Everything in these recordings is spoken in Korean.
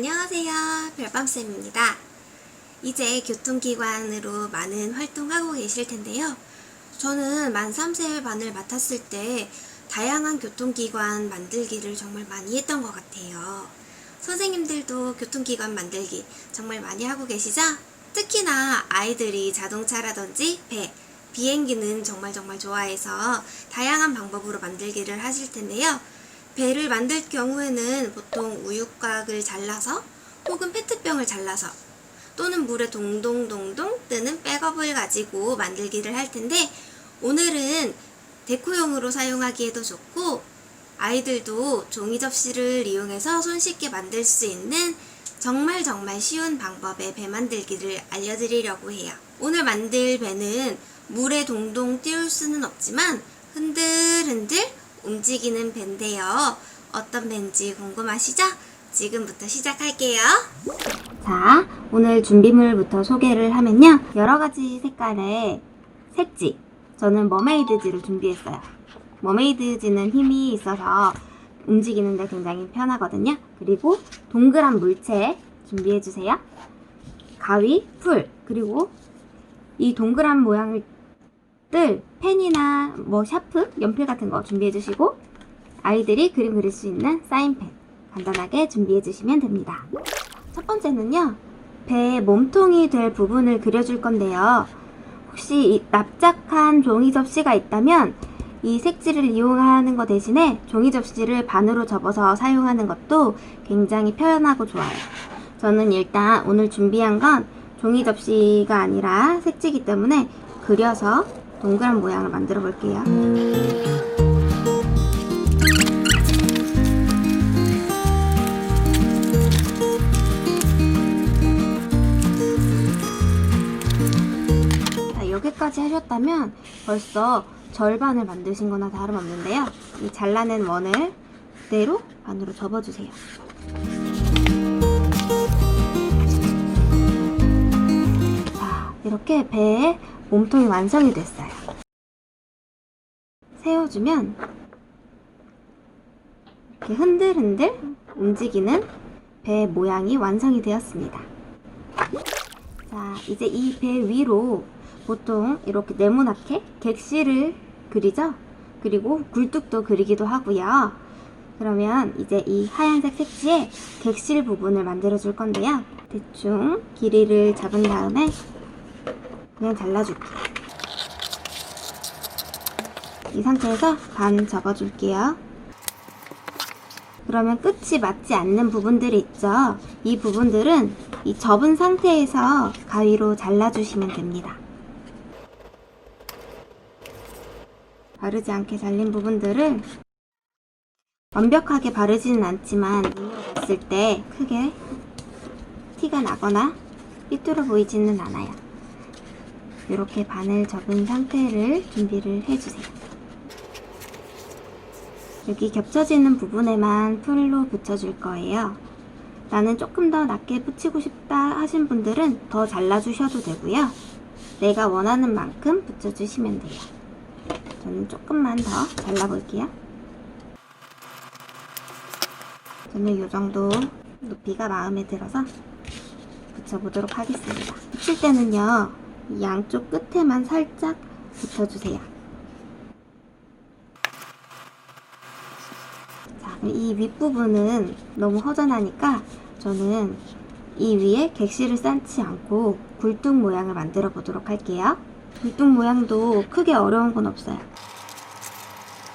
안녕하세요. 별밤쌤입니다. 이제 교통기관으로 많은 활동하고 계실 텐데요. 저는 만 3세 반을 맡았을 때 다양한 교통기관 만들기를 정말 많이 했던 것 같아요. 선생님들도 교통기관 만들기 정말 많이 하고 계시죠? 특히나 아이들이 자동차라든지 배, 비행기는 정말 정말 좋아해서 다양한 방법으로 만들기를 하실 텐데요. 배를 만들 경우에는 보통 우유곽을 잘라서 혹은 페트병을 잘라서 또는 물에 동동동동 뜨는 백업을 가지고 만들기를 할 텐데 오늘은 데코용으로 사용하기에도 좋고 아이들도 종이 접시를 이용해서 손쉽게 만들 수 있는 정말 정말 쉬운 방법의 배 만들기를 알려드리려고 해요. 오늘 만들 배는 물에 동동 띄울 수는 없지만 흔들흔들 움직이는 배인데요. 어떤 배인지 궁금하시죠? 지금부터 시작할게요. 자, 오늘 준비물부터 소개를 하면요. 여러 가지 색깔의 색지. 저는 머메이드지를 준비했어요. 머메이드지는 힘이 있어서 움직이는데 굉장히 편하거든요. 그리고 동그란 물체 준비해주세요. 가위, 풀, 그리고 이 동그란 모양을 뜰 펜이나 뭐 샤프, 연필 같은 거 준비해 주시고 아이들이 그림 그릴 수 있는 사인펜 간단하게 준비해 주시면 됩니다. 첫 번째는요. 배의 몸통이 될 부분을 그려줄 건데요. 혹시 이 납작한 종이 접시가 있다면 이 색지를 이용하는 것 대신에 종이 접시를 반으로 접어서 사용하는 것도 굉장히 편하고 좋아요. 저는 일단 오늘 준비한 건 종이 접시가 아니라 색지이기 때문에 그려서 동그란 모양을 만들어 볼게요. 자, 여기까지 하셨다면 벌써 절반을 만드신 거나 다름없는데요. 이 잘라낸 원을 그대로 반으로 접어주세요. 자, 이렇게 배의 몸통이 완성이 됐어요. 세워주면 이렇게 흔들흔들 움직이는 배 모양이 완성이 되었습니다. 자, 이제 이 배 위로 보통 이렇게 네모나게 객실을 그리죠? 그리고 굴뚝도 그리기도 하고요. 그러면 이제 이 하얀색 색지에 객실 부분을 만들어 줄 건데요. 대충 길이를 잡은 다음에 그냥 잘라줄게요. 이 상태에서 반 접어줄게요. 그러면 끝이 맞지 않는 부분들이 있죠. 이 부분들은 이 접은 상태에서 가위로 잘라주시면 됩니다. 바르지 않게 잘린 부분들을 완벽하게 바르지는 않지만 눈으로 봤을 때 크게 티가 나거나 삐뚤어 보이지는 않아요. 이렇게 반을 접은 상태를 준비를 해주세요. 여기 겹쳐지는 부분에만 풀로 붙여줄 거예요. 나는 조금 더 낮게 붙이고 싶다 하신 분들은 더 잘라주셔도 되고요. 내가 원하는 만큼 붙여주시면 돼요. 저는 조금만 더 잘라볼게요. 저는 이 정도 높이가 마음에 들어서 붙여보도록 하겠습니다. 붙일 때는요, 이 양쪽 끝에만 살짝 붙여주세요. 자, 이 윗부분은 너무 허전하니까 저는 이 위에 객실을 쌓지 않고 굴뚝 모양을 만들어 보도록 할게요. 굴뚝 모양도 크게 어려운 건 없어요.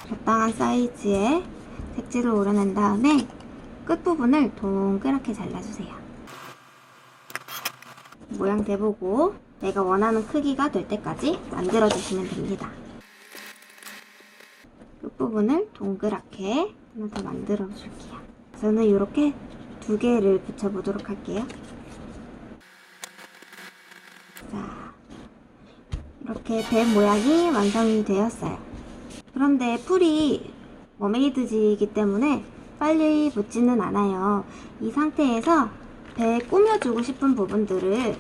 적당한 사이즈의 색지를 오려낸 다음에 끝부분을 동그랗게 잘라주세요. 모양 대보고 내가 원하는 크기가 될 때까지 만들어주시면 됩니다. 끝부분을 동그랗게 하나 더 만들어 줄게요. 저는 이렇게 두 개를 붙여보도록 할게요. 자, 이렇게 배 모양이 완성이 되었어요. 그런데 풀이 머메이드지이기 때문에 빨리 붙지는 않아요. 이 상태에서 배에 꾸며주고 싶은 부분들을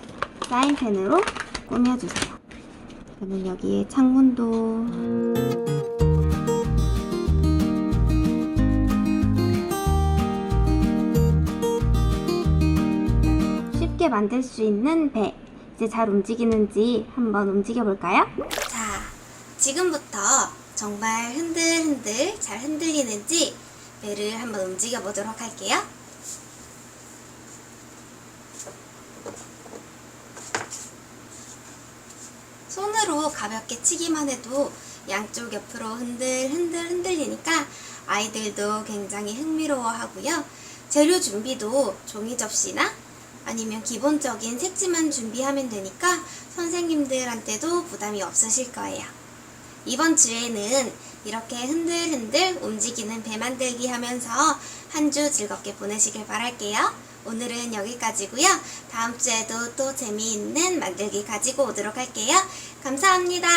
사인펜으로 꾸며주세요. 저는 여기에 창문도 쉽게 만들 수 있는 배. 이제 잘 움직이는지 한번 움직여 볼까요? 자, 지금부터 정말 흔들흔들 잘 흔들리는지 배를 한번 움직여 보도록 할게요. 손으로 가볍게 치기만 해도 양쪽 옆으로 흔들 흔들 흔들리니까 아이들도 굉장히 흥미로워 하고요. 재료 준비도 종이 접시나 아니면 기본적인 색지만 준비하면 되니까 선생님들한테도 부담이 없으실 거예요. 이번 주에는 이렇게 흔들흔들 움직이는 배 만들기 하면서 한 주 즐겁게 보내시길 바랄게요. 오늘은 여기까지고요. 다음 주에도 또 재미있는 만들기 가지고 오도록 할게요. 감사합니다.